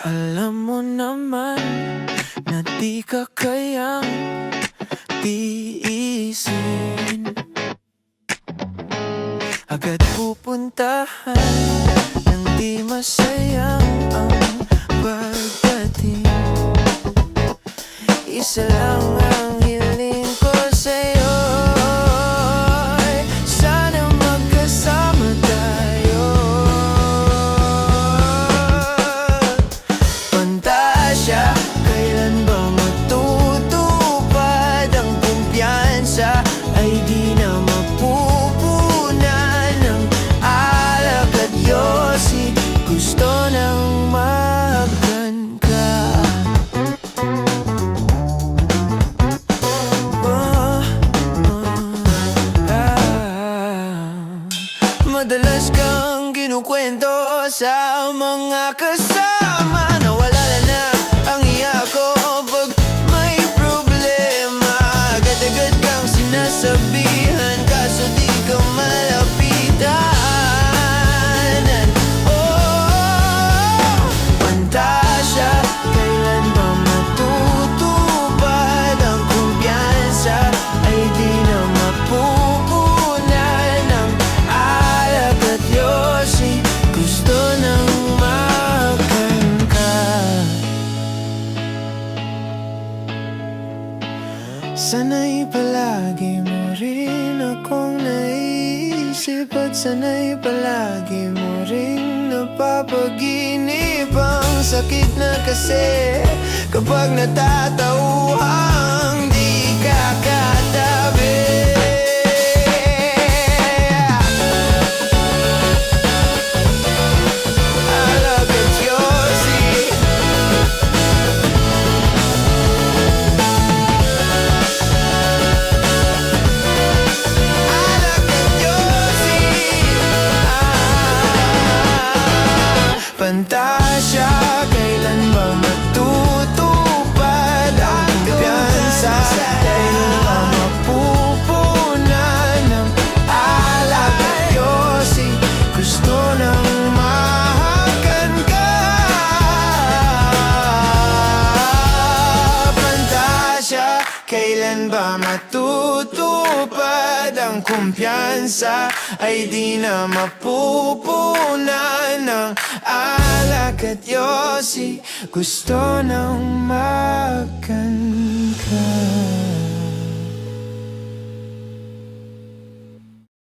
Alam mo naman na di ka kayang tiisin. Agad pupuntahan ng di masayang ang pagdating. Isa lang Madalas kang kinukwento sa mga kasama Sana'y palagi mo rin akong naisip At sana'y palagi mo rin napapaginip Ang sakit na kasi kapag natatauhang Pantasya, kailan ba matutupad ang kumpiyansa? Kailan ba mapupunan ng alak at yosi? Gusto nang mahakan ka Pantasya, kailan ba matutupad ang kumpiyansa? Ay di na mapupunan ng alak at yosi Gusto nang makan ka